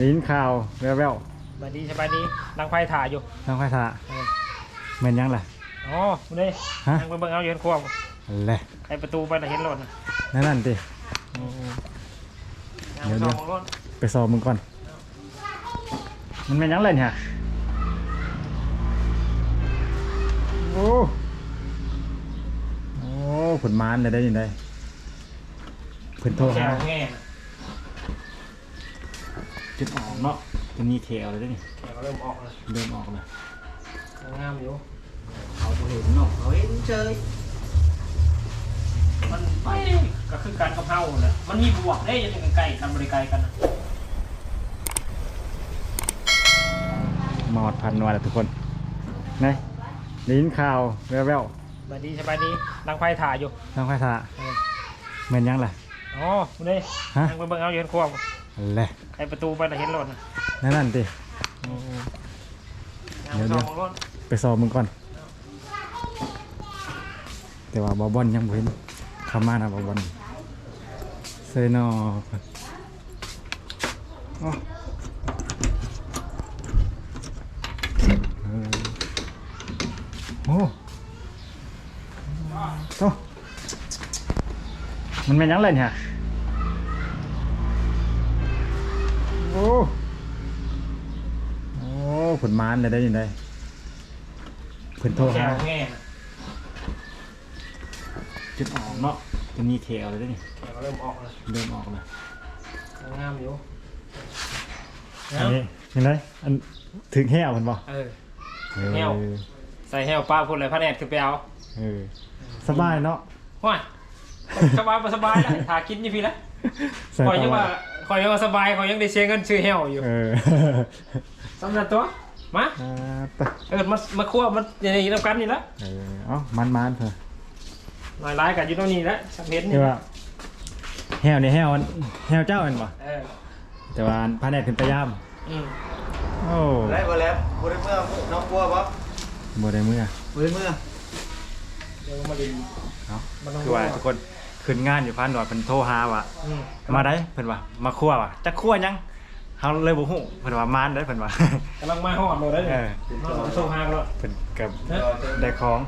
ได้ยินข่าวแว่วสบายดีสบายดีนั่งไฟถ่ายอยู่ๆทางไฟฟ้าเออแม่นยังล่ะ อ๋อคุณเด้ฮะนั่งไปเบิ่งเอาอยู่ในครัวแหละไอประตูไปน่ะเห็นรถนะนั่นนั่นตินั่งเดี๋ไปยวส่องรถไปสอบมึงก่อน มันแม่นยังเลยเนี่ย โอ้ โอ้ผลมานเลยได้ยินได้เพิ่นโทรแขหาวแง่ จุดออกเนาะจะมีแขวเลยได้นี่แขวเริ่มออกเลยเริ่มออกเลยงามอยู่เขาบ่เห็นเนาะเขาเห็นเฉยมันไปก็คือการกะเพราแหละมันมีบวกได้ยังไงไกลกันบริไกลกันนะหมอดพันวาแล้วทุกคนนะได้ยินข่าวแว่วสบายดีสบายดีนั่งไฟถ่ายอยู่ๆทางไฟฟ้าเออแม่นยังล่ะ อ๋อคุณเด้ฮะ นั่งไปเบิ่งเอาอยู่ในครัว แหละไอประตูไปน่ะเห็นรถนะนั่นนั่นตินั่งไปส่องรถไปสอบมึงก่อน แต่ว่าบอบอลยังบ่เห็นเข้ามานะบอบอลเซนออ๋อเออโอ้โตมันเป็นหยังไงเนี่ย ผลมานเลยได้ยินได้เพิ่นโทรหาแง่จุดออกเนาะจะมีแขวเลยได้นี่แขวเริ่มออกเลยเริ่มออกเลยงามอยู่อันนี้เห็นไหมอันถึงแห้วมันบ่เออเออแห้วใส่แฮวป้าพูดเลยพระแนดคือไปเอาเออสบายเนาะว้าสบายสบายได้ถ่ากินยู่พี่ละใส่คอยยังว่าคอยยังว่าสบายคอยยังได้เสียเงินซื้อแฮวอยู่เออสำหรับตัว มาอ่าตะเออมามาคั่วมันอย่างนี้นำกันนี่ละเออเอ้ามันมันเถอะหน่อยร้ายกันอยู่ตรงนี้ละสักเม็ดนี่ที่ว่าแห้วนี่แห้วอันแห้วเจ้าอันบ่เออแต่ว่าอันพาแนดขึ้นไปย่ามอืมโอ้แล้วบ่แล้วบ่ได้เมื่อน้องกลัวบ่บ่ได้มือบ่ได้เมื่อเดี๋ยวมาดินเนาะมันต้องคือว่าทุกคนขึ้นงานอยู่พันหนวดเพิ่นโทรหาว่าอืมมาได้เพิ่นว่ามาคั่วว่ะจักคั่วยัง เฮาเลยบ่ฮู้เพิ่นว่ามานได้เพิ่นว่ากำลังมาหอดเลยได้เอเลยอมาส่งหางแล้วเป็นกับนะได้ของ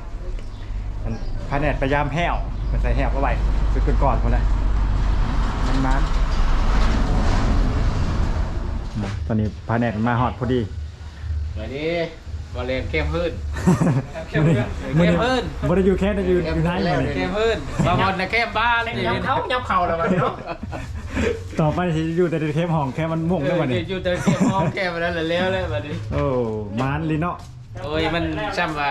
มันพาแนดพยายามแห้วมันใส่แห้วเข้าไปซื้อก่อนๆคนละมันมันอืมตอนนี้พาแนดมาฮอดพอดีสวัสดีบ่เล่นเกมพื้น เข้มเยอะมื้อนี้เพิ่น บ่ได้อยู่แค่ได้อยู่อยู่ไหนเล่มื้นอเกนี้มพื้นบ่บอลนะเกมบ้าเลยยับเขายับเข่าแล้วมันเนาะ ต่อไปสิอยู่แต่ในเทปห้องแค่มันม่วงได้บ่นี่อยู่แต่เกมมองเกมไปแล้วแล้วเลยบัดนี้ โอ้มานลิเนาะ โอ้ยมันซ้ำว่า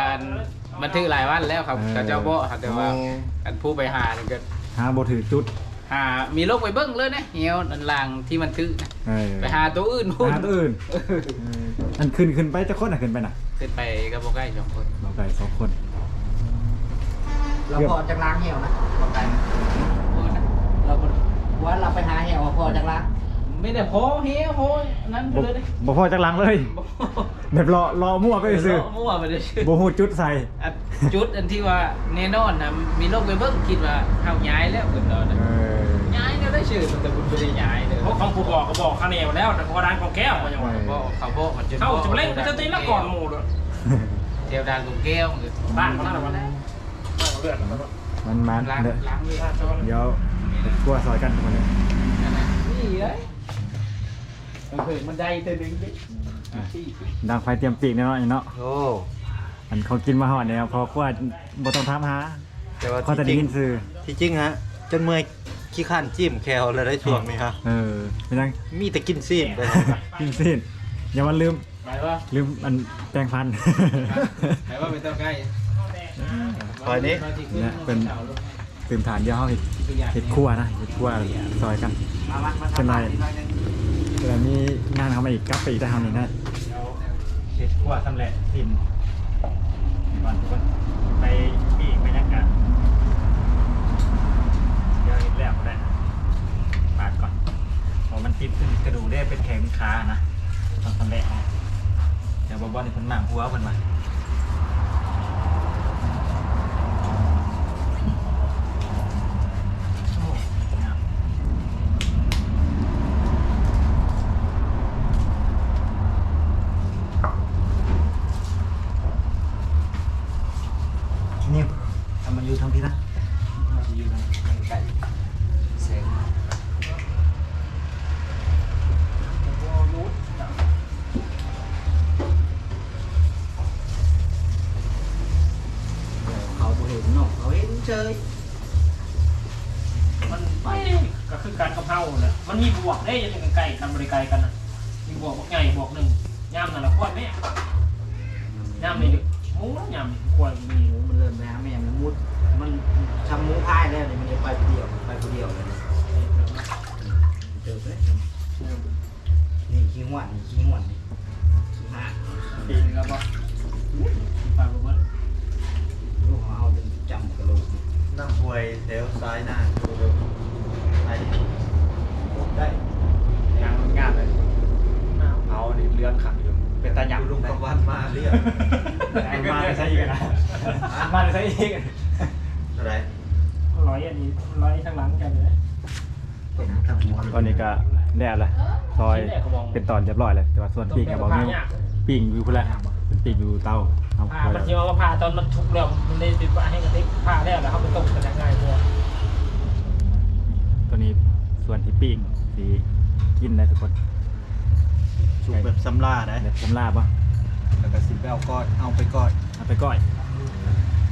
มันถือหลายวันแล้วครับเออเขาเจ้าบ่ครับแต่ว่าโอ้อันผู้ไปหานี่ก็หาบ่ถือจุดหามีโรคไปเบิ่งเลยนะเหี่ยวอันล่างที่มันถือนะเออไปหาตัวอื่นพูดหาตัวอื่นเอออันขึ้นขึ้นไปจะคนน่ะขึ้นไปน่ะขึ้นไปกับบ่ใกล้สองคนเราไปสองคน เราพอจากล้างเหี่ยวนะบอกกัน โอ้ยนะ เราก็ ว่าเราไปหาเหี่ยวพอจากล้างไม่ได้พอเหี่ยวพอนั้นไปบ่เลยดิบ่พอจักหลังเลย แบบรอรอมั่วไปซื้อมั่วไปเลยชื่อบ่ฮู้จุดใส่อันจุดอันที่ว่าแน่นอนนะมีโรคไปเบิ่งคิดว่าเฮาย้ายแล้วเพิ่นตอนนั้นเออย้ายแล้วได้ชื่อแต่บ่ได้ย้ายเลยเพราะของผู้บอกก็บอกคะแนนแล้วแต่พอร้านของแก้วมันยังว่าบ่เขาบ่มันจะเข้าจะเล่นไปจะตีละก่อนหมู่เลยเที่ยวดานกุงแก้วคือบ้านเขานั่นแหละวันนั้นเลือด มันมันล้างเด้อล้างมือเดี๋ยวกลัวซอยกันทุกคนเลยนี่เลยมันเคยมันได้ตัวนึงดิดังไฟเตรียมปีกแน่นอนอยู่เนาะ โอ้อันเขากินมาหอดเนี่ยพอกลัวบ่ต้องถามหาแต่ว่าเขาจะได้ที่จริยิงนซื่อที่จริงฮะจนเมื่อยขี้ข้านจิ้มแคลเลยได้ช่วงนี้ฮะเออเป็นยังมีแต่กินซีนไปกินสิ้นอย่ามาลืมไปว่าลืมอันแปรงฟันไปว่าไปต้องใกล้ คอยนี้เนี่ยเป็นตื่นฐานเดียวเขาเห็ดเห็ดคั่วนะเห็ดคั่วซอยกันเป็นไรเวลามีงานเขามาอีกกลับไปอีกได้ทำนี่นะเห็ดคั่วสำเร็จทิมก่อนทุกคนไปปีกไปยักกันเดี๋ยวเห็ดแล้วก็ได้ปาดก่อนเพราะมันติดขึ้นกระดูกได้เป็นแข็งขานะตอนสำเร็จนะเดี๋ยวบอบอลนี่คนหมั่งหัวคนมา อยู่ทางพี่นะอยู่ทางไก่เสียงเขาบ่เห็นเนาะเขาเห็นเฉยมันไปก็คือการกระเพราเนี่ยมันมีบวกได้ยังไงไก่กันบริไกลกันนะมีบวกบอกใหญ่บวกหนึ่งย่ำนั่นละก้อนไหมย่ำเลยหมูย่ำก้อนมี ทำหมูพายแล้วเนี่ยมันจะไปผู้เดียวไปผู้เดียวเลยเจอไปนี่ขี้หวนนี่ขี้หวนนี่ขี้หาปีนึงแล้วปะไปลาบุ้มลูกเขาเอาจนจำกระโหลกนั่งหวยแถวซ้ายหน้าดูดูไอ้ ได้ งานงานเลยเอาดิเลื่อนขัดอยู่เป็นตาหยับ ลุงกวันมาเรียก มาเลยใช่อีกนะมาเลยใช่อีก อะไร ร้อยอันนี้ร้อยทั้งหลังกันเลย เป็นทำหัว ตอนนี้ ก็แล้วแหละซอยเป็นตอนเรียบร้อยเลยแต่ว่าส่วนปีกกับบอลนี่ปีกอยู่พุ่นแหละเป็นปีกอยู่เตาเอาผ่ามันเยอะว่าผ่าตอนมันทุกแล้วมันได้ติดปลาให้กระติกผ่าแล้วแล้วเขาไปตกกันยังไงตัวตัวนี้ส่วนที่ปีกสีกินได้ทุกคนสุกแบบซ้ำล่าได้เด็ดผมลาบปะแล้วก็สิบไปเอาก้อนเอาไปก้อนเอาไปก้อย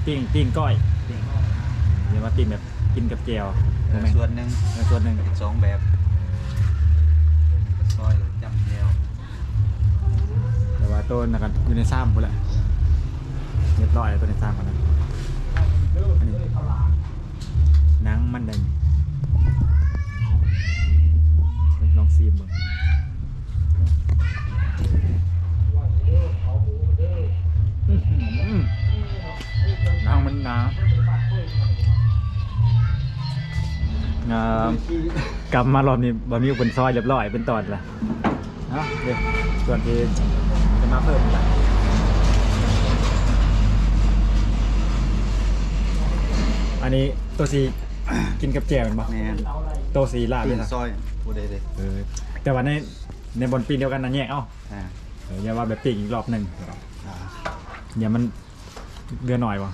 ปิ้งปิ้งก้อยเดี๋ยวมาปิ้งแบบกินกับเจียวเออส่วนหนึ่งในส่วนหนึ่งเป็นสองแบบซอยจำแนว แต่ว่าต้นนะครับอยู่ในซ้ำพุ่นแหละเรียบร้อยตัวในซ้ำคนนั้นอันนี้หนังมันได้ลองซีมมึงอื้อหือหนังมันหนาอ่ากลับมารอบนี้บะหมี่เป็นซอยเรียบร้อยเป็นตอนละเนาะเดี๋ยวส่วนที่ มาเพิ่มอีกละอันนี้ตัวสีกินกับแจ่วเป็นปะแมนตัวสีลาบปีเลยนนะซอยบูได้เลยเออแต่ว่าในในบนปีนเดียวกันนะแยกเอ้าอ่าเอออย่าว่าแบบปีกอีกรอบหนึ่งอ่าอย่ามันเดือนหน่อยวะ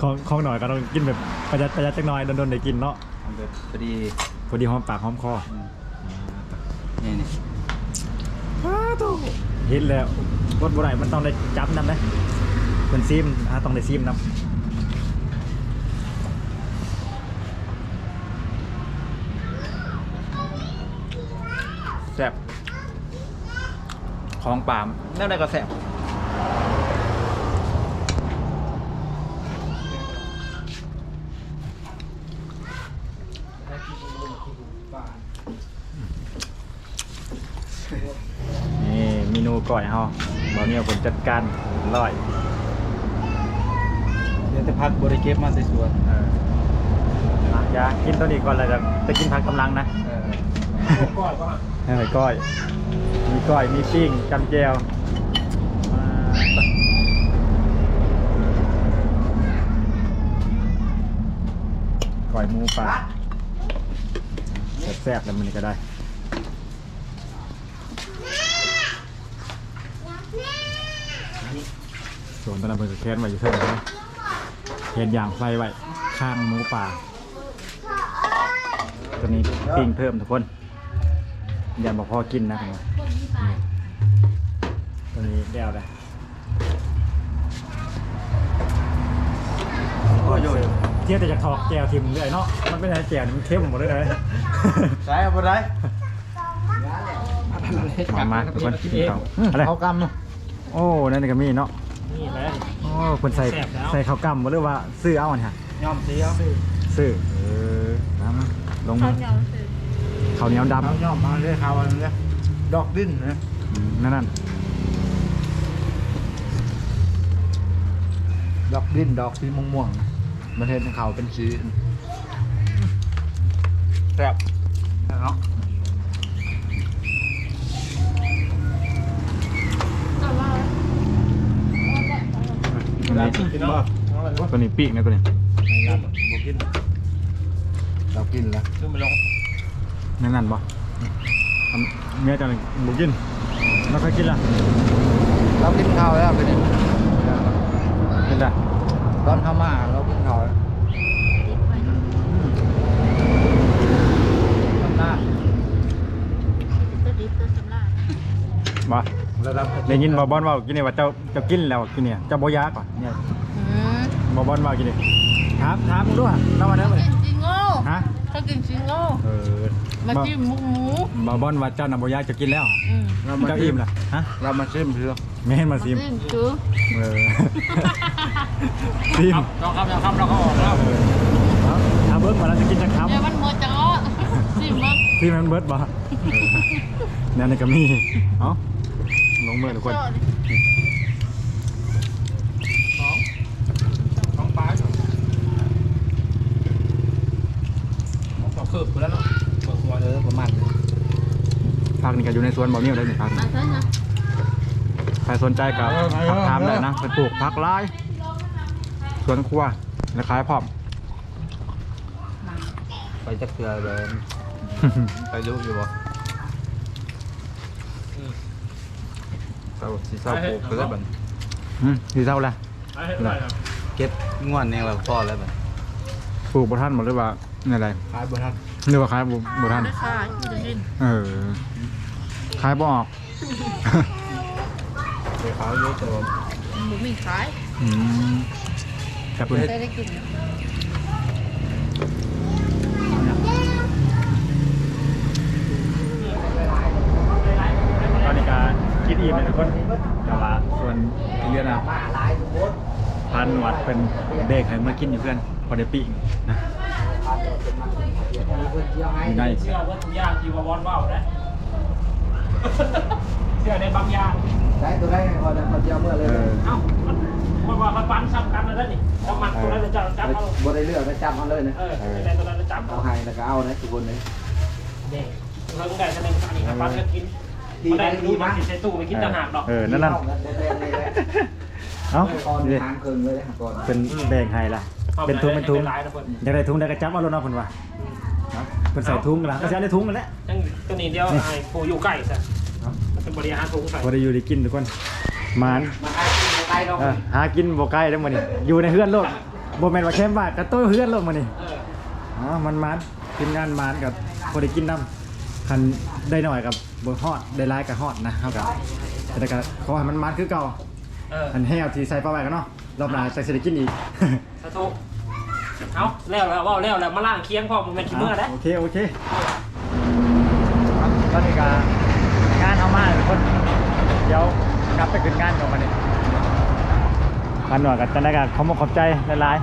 ของของหน่อยก็ต้องกินแบบประหยัดประหยัดจักหน่อยโดนๆได้กินเนาะเอาแบบพอดีพอดีหอมปากหอมคออืมนี่นี่ เห็นแล้วรถบ่ได้มันต้องได้จับนำนะเป็นซีมอะต้องได้ซีมนำแซ่บของป่ามนั่นได้ก็แซ่บ นี่เมนู ก่อยเฮาบ่มีคนจัดการร้อยเดี๋ยวจะพักบริเก็บมาใส่สวนเออมาอย่ากินตัวนี้ก่อนเลยจะไปกินผักกำลังนะเออก้อยก็เออก้อย มีก้อย มีปิ้งจำแจวก้อยหมูปลาแซ่บๆแล้วมันก็ได้ ส่วน ตอนนั้นเพิ่นก็แค้นไว้อยู่เท่าไหร่นะแค้นยางไฟไว้ข้างหมูป่าตัวนี้ปิ้งเพิ่มทุกคนอย่าบอกพอกินนะผมว่าตัวนี้เดี่ยวเลยก็โยนเที่ยวแต่จะถอกแก้วทิมเรื่อยเนาะมันเป็นอะไรแก้วนี่มันเข้มหมดเลยเลยใส่เอาไปได้มามาทุกคนกินข้าวอะไรเขากำเนาะโอ้นั่นก็มีเนาะ นี่แหละ โอ้คนใส่แซ่บแล้ว ใส่ข้าวกล้ำบ่หรือว่าซื้อเอาเนี่ยยอมเสียซื้อเออน้ำมาลงมือข้าวเหนียวดำเขาย่อมมาเลยเขาอันนี้ดอกดิ้นนะอืมนั่นนั่นดอกดิ้นดอกสีม่วงๆนะมันเห็นเขาเป็นสีแซ่บเนาะตั วนี้กินเนาะตัวนี้ปีกนะตัวนี้บ่กินเรากินแล้วขึ้นไปลงนั่นนั่นบ่ทำเมียจังเลยบุกินไม่ค่อยกินละเรากินข้าวแล้วไปนี่กินละตอนเข้ามาเรากินข้าวแล้วทำหน้าตัวดิบตัวสำราญบ่ระดับได้ยินบ่บอลว่ากินนี่ว่าเจ้าเจ้ากินแล้วกินเนี่ยเจ้าบ่ยาก่อนเนี่ย อืมบ่บอลว่ากินนี่ถามถามมึงด้วยเรามาเด้อเขามื้อกินี้นซิงโง่ฮะเขากินซิงโง่เออมาจิ้มหมูหมูบาบอนว่าเจ้านำบอยากจะกินแล้วอืมเรามาเจ้าชิอิ่มมล่ะฮะเรามาชิมเพื่อไม่เห็นมามาซิมจิ้มจูเออซิมเราครับเราครับเราก็ออกแล้วเออเอาเอาเบิร์ดมาแล้วจะกินจะครับเดี๋ยวมันหมดจังอ้อจิ้มมั้งซิมมันเบิร์ดบ่นั่นนี่ก็มีเอ้าลงมือทุกคน โจ้ดิ สองสองปลาย สองคืบไปแล้วเนาะเปิดหัวเออประมาณนี้พักนี่ก็อยู่ในสวนบ่อเนี่ยวได้นี่พักมานี่ใช่ไหมใครสนใจกับทักถามได้นะเป็นปลูกพักไร่สวนครัวและขายพร้อมไปจักเทือเลยไปรู้อยู่บ่เศร้าสิเศร้าปลูกไปแล้วบัดอืมดีเท่าแหละไปให้เท่าไหร่ครับเก็บง่วนนี่ว่าพอแล้วบัดปลูกบ่ท่านหมดหรือว่า อะไรขายบ่ทันหรือว่าขายบ่บ่ท่านได้ค่ะจะกินเออขายบ่ออกไปขายเยอะแต่ว่าหมูมีขายอืมแต่เพิ่นได้ได้กินตอนนี้ก็คิดอิ่มเลยทุกคนแต่ว่าส่วนที่เหลือนะมาหลายทุกคนพันหวัดเป็นเด็กให้มากินอยู่เพื่อนพอได้ปิ้งนะ มีคนเที่ยวให้เชื่อว่าทุกอย่างที่ว่าบอลว่าวนะเชื่อในบางอย่างได้ตัวได้พอจะพอเที่ยวเมื่อเลยเออเอ้ามันว่ามันปั้นซ้ำกันแล้วนี่แล้วมันตัวนั้นจะจับจับเอาบนได้เลือกได้จำเอาเลยนะเออในตัวนั้นจะจับเอาเอาให้แล้วก็เอานะทุกคนเลยเด็กเพิ่งได้แสดงอันนี้ปั้นก็กินมันได้ดูมันกินใส่ตู้ไปกินต่างหากดอกเออนั่นนั่นแดงๆเลย เลยเอ้าก่อนนี่ทางเคิงเลยนะก่อนเป็นแบ่งให้ละเป็นทุงเป็นทุงหลายนะเพิ่นอยากได้ทุงได้กระจับเอาแล้วเนาะเพิ่นว่าเนาะเพิ่นใส่ทุงกันละก็ใช้ได้ทุงกันแหละยังตัวนี้เดียวไอ้ผู้อยู่ใกล้ซะมันเป็นบริหารถุงใส่พอได้อยู่ได้กินทุกคนหมานมาให้กินมาไกลเราเออหากินบ่ไกลได้อมื้อนี้อยู่ในเฮือนโลดบ่แม่นว่าแคมป์บ้านกระโต้เฮือนโลดมื้อนี้เอออ๋อมันมันทีมงานมันกับพอได้กินน้ำคันได้หน่อยกับบ่ฮอดได้ร้ายกับฮอดนะเท่ากับแต่ก็ขอให้มันมันคือเก่า เอออันแห้วที่ใส่ปลาไว้กันเนาะรอบหน้าใส่สิได้กินอีกสาธุเอาแล้วแล้วว่าแล้วแล้วมาล่างเคียงพอมันเป็นขี้เมื่อได้โอเคโอเคครับตอนนี้ก็งานเอามาทุกคนเดี๋ยวกลับไปขึ้นงานก่อนมาเนี่ยพันหน่อยกับจันได้กับเขามาขอบใจหลาย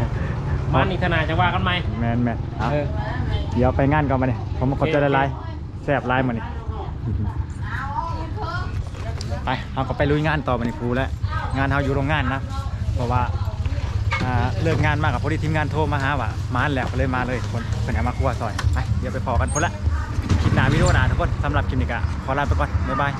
ๆมันนี่ขนาดจะว่ากันไหมแมนแมนเอาเออ เดี๋ยวไปงานก่อนมาเนี่ยผมมาขอบใจหลายๆแซ่บหลายมาเนี่ย ไปเอาก็ไปลุยงานต่อมานี่ครูแล้วงานเฮาอยู่โรงงานนะเพราะว่าเลิกงานมากกับพอดีทีมงานโทรมาหาว่ามาแล้วก็เลยมาเลยคนเป็นมาครัวซอยไปเดี๋ยวไปพอกันคนละคลิปหน้าวิดีโอหน้าทุกคนสำหรับคลิปนี้ก็ขอลาไปก่อนบ๊ายบาย